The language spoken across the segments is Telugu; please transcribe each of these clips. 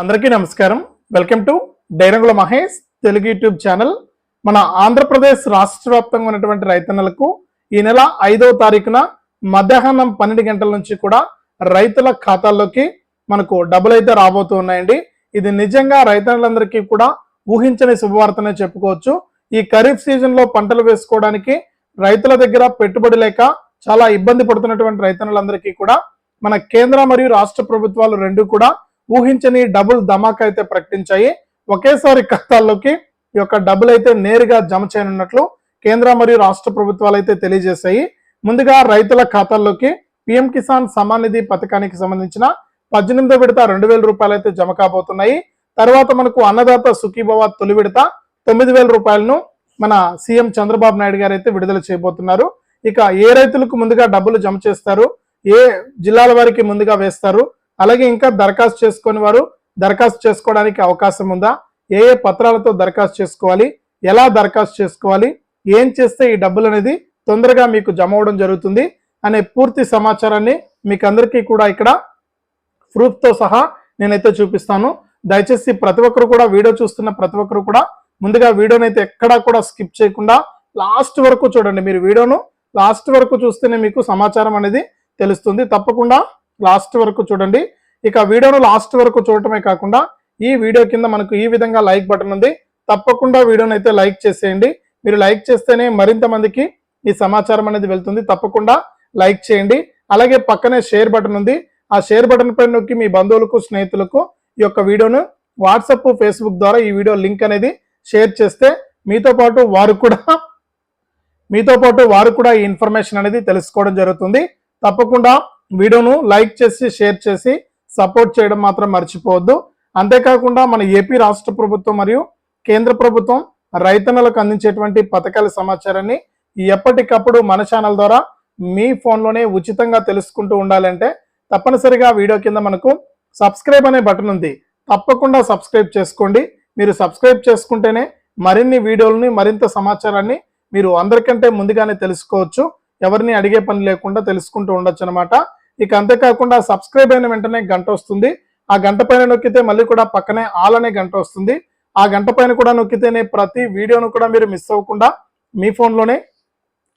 అందరికీ నమస్కారం. Welcome to Dairangula Mahesh Telugu YouTube channel. మన ఆంధ్రప్రదేశ్ రాష్ట్ర వ్యాప్తంగా ఉన్నటువంటి రైతన్నలకు ఈ నెల ఐదవ తారీఖున మధ్యాహ్నం పన్నెండు గంటల నుంచి కూడా రైతుల ఖాతాల్లోకి మనకు డబ్బులు అయితే రాబోతూ ఉన్నాయండి. ఇది నిజంగా రైతన్నలందరికీ కూడా ఊహించని శుభవార్తనే చెప్పుకోవచ్చు. ఈ ఖరీఫ్ సీజన్లో పంటలు వేసుకోవడానికి రైతుల దగ్గర పెట్టుబడి లేక చాలా ఇబ్బంది పడుతున్నటువంటి రైతన్నలందరికీ కూడా మన కేంద్ర మరియు రాష్ట్ర ప్రభుత్వాలు రెండు కూడా ఊహించని డబుల్ ధమాకా అయితే ప్రకటించాయి. ఒకేసారి ఖాతాల్లోకి ఈ యొక్క డబ్బులు అయితే నేరుగా జమ చేయనున్నట్లు కేంద్ర మరియు రాష్ట్ర ప్రభుత్వాలు అయితే తెలియజేశాయి. ముందుగా రైతుల ఖాతాల్లోకి పిఎం కిసాన్ సమాన్ నిధి పథకానికి సంబంధించిన పద్దెనిమిదో విడత రెండు వేల రూపాయలు అయితే జమ కాబోతున్నాయి. తర్వాత మనకు అన్నదాత సుఖీభవ తొలి విడత తొమ్మిది వేల రూపాయలను మన సీఎం చంద్రబాబు నాయుడు గారు అయితే విడుదల చేయబోతున్నారు. ఇక ఏ రైతులకు ముందుగా డబ్బులు జమ చేస్తారు? ఏ జిల్లాల వారికి ముందుగా వేస్తారు? అలాగే ఇంకా దరఖాస్తు చేసుకుని వారు దరఖాస్తు చేసుకోవడానికి అవకాశం ఉందా? ఏ ఏ పత్రాలతో దరఖాస్తు చేసుకోవాలి? ఎలా దరఖాస్తు చేసుకోవాలి? ఏం చేస్తే ఈ డబ్బులు అనేది తొందరగా మీకు జమ అవడం జరుగుతుంది అనే పూర్తి సమాచారాన్ని మీకు అందరికీ కూడా ఇక్కడ ప్రూఫ్తో సహా నేనైతే చూపిస్తాను. దయచేసి ప్రతి ఒక్కరు కూడా వీడియో చూస్తున్న ప్రతి ఒక్కరు కూడా ముందుగా వీడియోనైతే అయితే ఎక్కడా కూడా స్కిప్ చేయకుండా లాస్ట్ వరకు చూడండి మీరు వీడియోను. లాస్ట్ వరకు చూస్తేనే మీకు సమాచారం అనేది తెలుస్తుంది. తప్పకుండా లాస్ట్ వరకు చూడండి. ఇక వీడియోను లాస్ట్ వరకు చూడటమే కాకుండా ఈ వీడియో కింద మనకు ఈ విధంగా లైక్ బటన్ ఉంది. తప్పకుండా వీడియోని అయితే లైక్ చేసేయండి. మీరు లైక్ చేస్తేనే మరింత మందికి ఈ సమాచారం అనేది వెళ్తుంది. తప్పకుండా లైక్ చేయండి. అలాగే పక్కనే షేర్ బటన్ ఉంది. ఆ షేర్ బటన్ పై నొక్కి మీ బంధువులకు స్నేహితులకు ఈ యొక్క వీడియోను వాట్సప్ ఫేస్బుక్ ద్వారా ఈ వీడియో లింక్ అనేది షేర్ చేస్తే మీతో పాటు వారు కూడా మీతో పాటు వారు కూడా ఈ ఇన్ఫర్మేషన్ అనేది తెలుసుకోవడం జరుగుతుంది. తప్పకుండా వీడియోను లైక్ చేసి షేర్ చేసి సపోర్ట్ చేయడం మాత్రం మర్చిపోవద్దు. అంతేకాకుండా మన ఏపీ రాష్ట్ర ప్రభుత్వం మరియు కేంద్ర ప్రభుత్వం రైతన్నలకు అందించేటువంటి పథకాల సమాచారాన్ని ఎప్పటికప్పుడు మన ఛానల్ ద్వారా మీ ఫోన్లోనే ఉచితంగా తెలుసుకుంటూ ఉండాలంటే తప్పనిసరిగా వీడియో కింద మనకు సబ్స్క్రైబ్ అనే బటన్ ఉంది. తప్పకుండా సబ్స్క్రైబ్ చేసుకోండి. మీరు సబ్స్క్రైబ్ చేసుకుంటేనే మరిన్ని వీడియోలని మరింత సమాచారాన్ని మీరు అందరికంటే ముందుగానే తెలుసుకోవచ్చు. ఎవరిని అడిగే పని లేకుండా తెలుసుకుంటూ ఉండొచ్చు అనమాట ఇక అంతేకాకుండా సబ్స్క్రైబ్ అయిన వెంటనే గంట వస్తుంది. ఆ గంట పైన నొక్కితే మళ్ళీ కూడా పక్కనే ఆల్ అనే గంట వస్తుంది. ఆ గంట పైన కూడా నొక్కితేనే ప్రతి వీడియోను కూడా మీరు మిస్ అవ్వకుండా మీ ఫోన్లోనే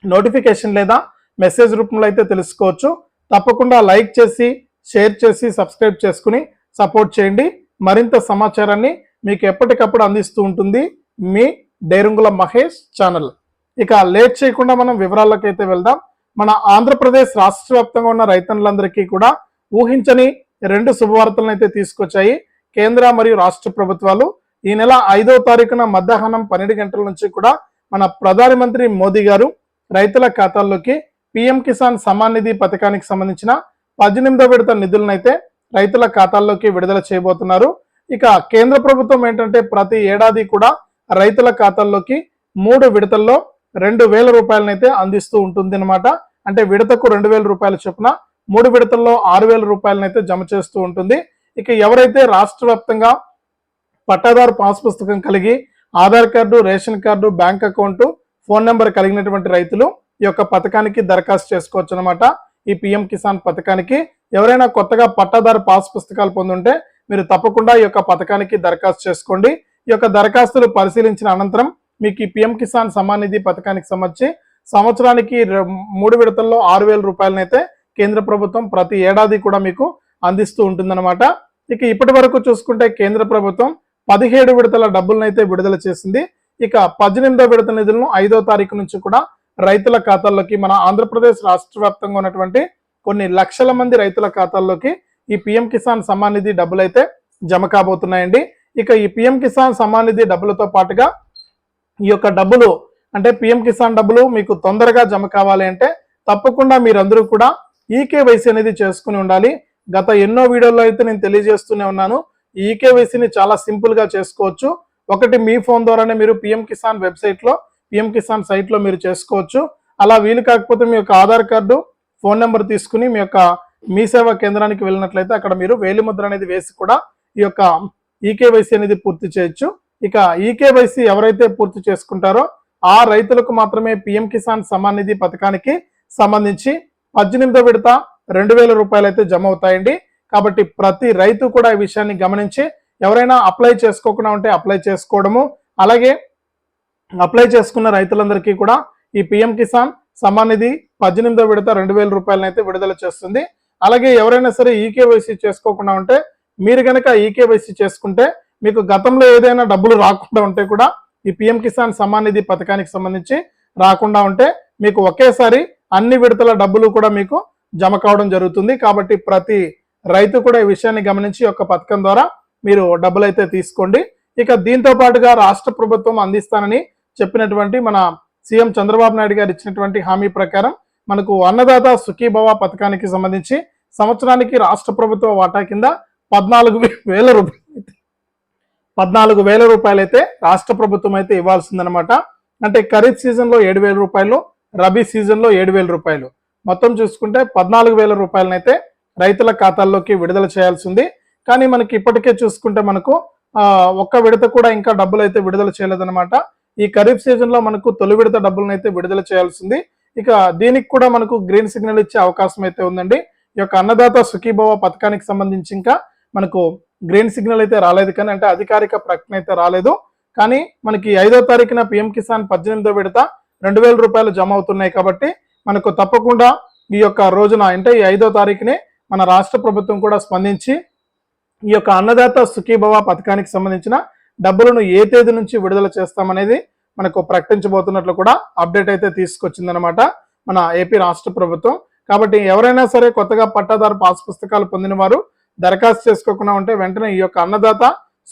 నోటిఫికేషన్ లేదా మెసేజ్ రూపంలో అయితే తెలుసుకోవచ్చు. తప్పకుండా లైక్ చేసి షేర్ చేసి సబ్స్క్రైబ్ చేసుకుని సపోర్ట్ చేయండి. మరింత సమాచారాన్ని మీకు ఎప్పటికప్పుడు అందిస్తూ ఉంటుంది మీ డైరుంగుల మహేష్ ఛానల్. ఇక లేట్ చేయకుండా మనం వివరాల్లోకి అయితే వెళ్దాం. మన ఆంధ్రప్రదేశ్ రాష్ట్ర వ్యాప్తంగా ఉన్న రైతన్నులందరికీ కూడా ఊహించని రెండు శుభవార్తలను అయితే తీసుకొచ్చాయి. కేంద్ర మరియు రాష్ట్ర ప్రభుత్వాలు ఈ నెల ఐదో తారీఖున మధ్యాహ్నం పన్నెండు గంటల నుంచి కూడా మన ప్రధానమంత్రి మోదీ గారు రైతుల ఖాతాల్లోకి పిఎం కిసాన్ సమాన్ నిధి పథకానికి సంబంధించిన పద్దెనిమిదో విడత నిధులనైతే రైతుల ఖాతాల్లోకి విడుదల చేయబోతున్నారు. ఇక కేంద్ర ప్రభుత్వం ఏంటంటే ప్రతి ఏడాది కూడా రైతుల ఖాతాల్లోకి మూడు విడతల్లో రెండు వేల రూపాయలనైతే అందిస్తూ ఉంటుంది అనమాట అంటే విడతకు రెండు వేల రూపాయల చొప్పున మూడు విడతల్లో ఆరు వేల రూపాయలనైతే జమ చేస్తూ ఉంటుంది. ఇక ఎవరైతే రాష్ట్ర వ్యాప్తంగా పట్టాదారు పాస్ పుస్తకం కలిగి Aadhaar card ration card bank account phone number కలిగినటువంటి రైతులు ఈ యొక్క పథకానికి దరఖాస్తు చేసుకోవచ్చు అనమాట ఈ పిఎం కిసాన్ పథకానికి ఎవరైనా కొత్తగా పట్టాదారు పాస్ పుస్తకాలు పొందుంటే మీరు తప్పకుండా ఈ యొక్క పథకానికి దరఖాస్తు చేసుకోండి. ఈ యొక్క దరఖాస్తులు పరిశీలించిన అనంతరం మీకు ఈ పిఎం కిసాన్ సమాన్ నిధి పథకానికి సంబంధించి సంవత్సరానికి మూడు విడతల్లో ఆరు వేల రూపాయలనైతే కేంద్ర ప్రభుత్వం ప్రతి ఏడాది కూడా మీకు అందిస్తూ ఉంటుందన్నమాట. ఇక ఇప్పటి వరకు చూసుకుంటే కేంద్ర ప్రభుత్వం పదిహేడు విడతల డబ్బులనైతే విడుదల చేసింది. ఇక పద్దెనిమిదో విడత నిధులను ఐదో తారీఖు నుంచి కూడా రైతుల ఖాతాల్లోకి మన ఆంధ్రప్రదేశ్ రాష్ట్ర వ్యాప్తంగా ఉన్నటువంటి కొన్ని లక్షల మంది రైతుల ఖాతాల్లోకి ఈ పిఎం కిసాన్ సమాన్ నిధి డబ్బులు అయితే జమ కాబోతున్నాయండి. ఇక ఈ పిఎం కిసాన్ సమాన్ నిధి డబ్బులతో పాటుగా ఈ యొక్క డబ్బులు అంటే పిఎం కిసాన్ డబ్బులు మీకు తొందరగా జమ కావాలి అంటే తప్పకుండా మీరందరూ కూడా ఈకేవైసీ అనేది చేసుకుని ఉండాలి. గత ఎన్నో వీడియోల్లో అయితే నేను తెలియజేస్తూనే ఉన్నాను. ఈ ఈకేవైసీని చాలా సింపుల్గా చేసుకోవచ్చు. ఒకటి మీ ఫోన్ ద్వారానే మీరు పిఎం కిసాన్ వెబ్సైట్లో పిఎం కిసాన్ సైట్లో మీరు చేసుకోవచ్చు. అలా వీలు కాకపోతే మీ యొక్క ఆధార్ కార్డు ఫోన్ నెంబర్ తీసుకుని మీ యొక్క మీ సేవా కేంద్రానికి వెళ్ళినట్లయితే అక్కడ మీరు వేలిముద్ర అనేది వేసి కూడా ఈ యొక్క ఈకేవైసీ అనేది పూర్తి చేయొచ్చు. ఇక ఈకేవైసీ ఎవరైతే పూర్తి చేసుకుంటారో ఆ రైతులకు మాత్రమే పిఎం కిసాన్ సమాన్ నిధి పథకానికి సంబంధించి పద్దెనిమిదో విడత రెండు వేల రూపాయలు అయితే జమ అవుతాయండి. కాబట్టి ప్రతి రైతు కూడా ఈ విషయాన్ని గమనించి ఎవరైనా అప్లై చేసుకోకుండా ఉంటే అప్లై చేసుకోవడము అలాగే అప్లై చేసుకున్న రైతులందరికీ కూడా ఈ పిఎం కిసాన్ సమ్మాన్ నిధి పద్దెనిమిదో విడత రెండు వేల రూపాయలను అయితే విడుదల చేస్తుంది. అలాగే ఎవరైనా సరే ఈకేవైసీ చేసుకోకుండా ఉంటే మీరు కనుక ఈకేవైసీ చేసుకుంటే మీకు గతంలో ఏదైనా డబ్బులు రాకుండా ఉంటే కూడా ఈ పిఎం కిసాన్ సమ్మాన్ నిధి పథకానికి సంబంధించి రాకుండా ఉంటే మీకు ఒకేసారి అన్ని విడతల డబ్బులు కూడా మీకు జమ కావడం జరుగుతుంది. కాబట్టి ప్రతి రైతు కూడా ఈ విషయాన్ని గమనించి ఒక యొక్క పథకం ద్వారా మీరు డబ్బులు అయితే తీసుకోండి. ఇక దీంతో పాటుగా రాష్ట్ర ప్రభుత్వం అందిస్తానని చెప్పినటువంటి మన సీఎం చంద్రబాబు నాయుడు గారు ఇచ్చినటువంటి హామీ ప్రకారం మనకు అన్నదాత సుఖీభవ పథకానికి సంబంధించి సంవత్సరానికి రాష్ట్ర ప్రభుత్వ వాటా కింద పద్నాలుగు వేల రూపాయలు పద్నాలుగు వేల రూపాయలు అయితే రాష్ట్ర ప్రభుత్వం అయితే ఇవ్వాల్సిందనమాట అంటే ఖరీఫ్ సీజన్లో ఏడు వేల రూపాయలు రబీ సీజన్లో ఏడు వేల రూపాయలు. మొత్తం చూసుకుంటే పద్నాలుగు వేల రూపాయలనైతే రైతుల ఖాతాల్లోకి విడుదల చేయాల్సింది. కానీ మనకి ఇప్పటికే చూసుకుంటే మనకు ఒక్క విడత కూడా ఇంకా డబ్బులు అయితే విడుదల చేయలేదన్నమాట. ఈ ఖరీఫ్ సీజన్లో మనకు తొలి విడత డబ్బులను అయితే విడుదల చేయాల్సింది. ఇక దీనికి కూడా మనకు గ్రీన్ సిగ్నల్ ఇచ్చే అవకాశం అయితే ఉందండి. ఈ యొక్క అన్నదాత సుఖీభవ పథకానికి సంబంధించి ఇంకా మనకు గ్రీన్ సిగ్నల్ అయితే రాలేదు కానీ అంటే అధికారిక ప్రకటన అయితే రాలేదు. కానీ మనకి ఐదో తారీఖున పిఎం కిసాన్ పద్దెనిమిదో విడత రెండు వేల రూపాయలు జమ అవుతున్నాయి కాబట్టి మనకు తప్పకుండా ఈ యొక్క రోజున అంటే ఈ ఐదో తారీఖునే మన రాష్ట్ర ప్రభుత్వం కూడా స్పందించి ఈ యొక్క అన్నదాత సుఖీభవ పథకానికి సంబంధించిన డబ్బులను ఏ తేదీ నుంచి విడుదల చేస్తామనేది మనకు ప్రకటించబోతున్నట్లు కూడా అప్డేట్ అయితే తీసుకొచ్చిందనమాట మన ఏపీ రాష్ట్ర ప్రభుత్వం. కాబట్టి ఎవరైనా సరే కొత్తగా పట్టాదారు పాస్ పుస్తకాలు పొందిన వారు దరఖాస్తు చేసుకోకుండా ఉంటే వెంటనే ఈ యొక్క అన్నదాత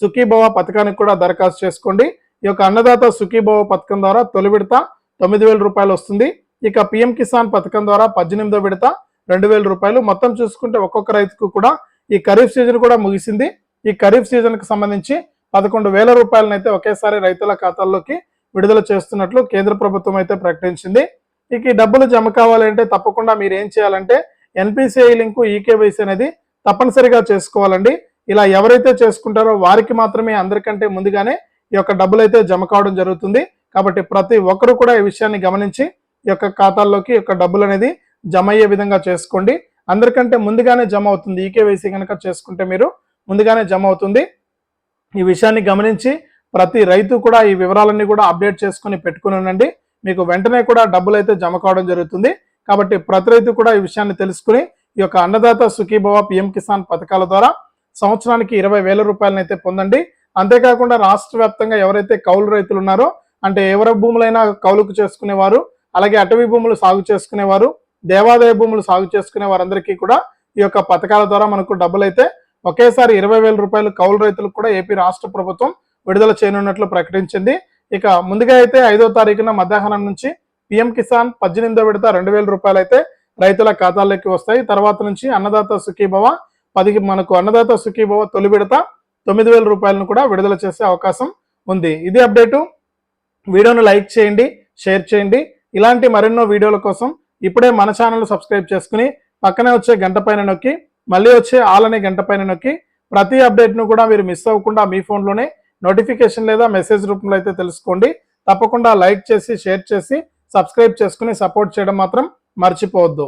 సుఖీభవ పథకానికి కూడా దరఖాస్తు చేసుకోండి. ఈ యొక్క అన్నదాత సుఖీభవ పథకం ద్వారా తొలి విడత తొమ్మిది వేల రూపాయలు వస్తుంది. ఇక పిఎం కిసాన్ పథకం ద్వారా పద్దెనిమిదో విడత రెండు వేల రూపాయలు. మొత్తం చూసుకుంటే ఒక్కొక్క రైతుకు కూడా ఈ ఖరీఫ్ సీజన్ కూడా ముగిసింది. ఈ ఖరీఫ్ సీజన్కి సంబంధించి పదకొండు వేల రూపాయలను అయితే ఒకేసారి రైతుల ఖాతాల్లోకి విడుదల చేస్తున్నట్లు కేంద్ర ప్రభుత్వం అయితే ప్రకటించింది. ఇక ఈ డబ్బులు జమ కావాలంటే తప్పకుండా మీరు ఏం చేయాలంటే ఎన్పిసిఐ లింకు ఈకేవైసీ అనేది తప్పనిసరిగా చేసుకోవాలండి. ఇలా ఎవరైతే చేసుకుంటారో వారికి మాత్రమే అందరికంటే ముందుగానే ఈ యొక్క డబ్బులు అయితే జమ కావడం జరుగుతుంది. కాబట్టి ప్రతి ఒక్కరు కూడా ఈ విషయాన్ని గమనించి ఈ యొక్క ఖాతాల్లోకి యొక్క డబ్బులు అనేది జమ అయ్యే విధంగా చేసుకోండి. అందరికంటే ముందుగానే జమ అవుతుంది. ఈకేవైసీ కనుక చేసుకుంటే మీరు ముందుగానే జమ అవుతుంది. ఈ విషయాన్ని గమనించి ప్రతి రైతు కూడా ఈ వివరాలన్నీ కూడా అప్డేట్ చేసుకుని పెట్టుకుని ఉండండి. మీకు వెంటనే కూడా డబ్బులు అయితే జమ కావడం జరుగుతుంది. కాబట్టి ప్రతి రైతు కూడా ఈ విషయాన్ని తెలుసుకుని ఈ యొక్క అన్నదాత సుఖీభవ పిఎం కిసాన్ పథకాల ద్వారా సంవత్సరానికి ఇరవై వేల రూపాయలను అయితే పొందండి. అంతేకాకుండా రాష్ట్ర వ్యాప్తంగా ఎవరైతే కౌలు రైతులు ఉన్నారో అంటే ఎవరి భూములైనా కౌలుకు చేసుకునేవారు అలాగే అటవీ భూములు సాగు చేసుకునేవారు దేవాదాయ భూములు సాగు చేసుకునే వారందరికీ కూడా ఈ యొక్క పథకాల ద్వారా మనకు డబ్బులు అయితే ఒకేసారి ఇరవై వేల రూపాయలు కౌలు రైతులకు కూడా ఏపీ రాష్ట్ర ప్రభుత్వం విడుదల చేయనున్నట్లు ప్రకటించింది. ఇక ముందుగా అయితే ఐదో తారీఖున మధ్యాహ్నం నుంచి పిఎం కిసాన్ పద్దెనిమిదో విడత రెండు వేల రూపాయలు అయితే రైతుల ఖాతాల్లోకి వస్తాయి. తర్వాత నుంచి అన్నదాత సుఖీభవ పది మనకు అన్నదాత సుఖీభవ తొలి విడత తొమ్మిది వేల రూపాయలను కూడా విడుదల చేసే అవకాశం ఉంది. ఇది అప్డేటు. వీడియోను లైక్ చేయండి షేర్ చేయండి. ఇలాంటి మరెన్నో వీడియోల కోసం ఇప్పుడే మన ఛానల్ సబ్స్క్రైబ్ చేసుకుని పక్కనే వచ్చే గంట పైన నొక్కి మళ్ళీ వచ్చే ఆల్ అనే గంట పైన నొక్కి ప్రతి అప్డేట్ను కూడా మీరు మిస్ అవ్వకుండా మీ ఫోన్లోనే నోటిఫికేషన్ లేదా మెసేజ్ రూపంలో అయితే తెలుసుకోండి. తప్పకుండా లైక్ చేసి షేర్ చేసి సబ్స్క్రైబ్ చేసుకుని సపోర్ట్ చేయడం మాత్రం మర్చిపోవద్దు.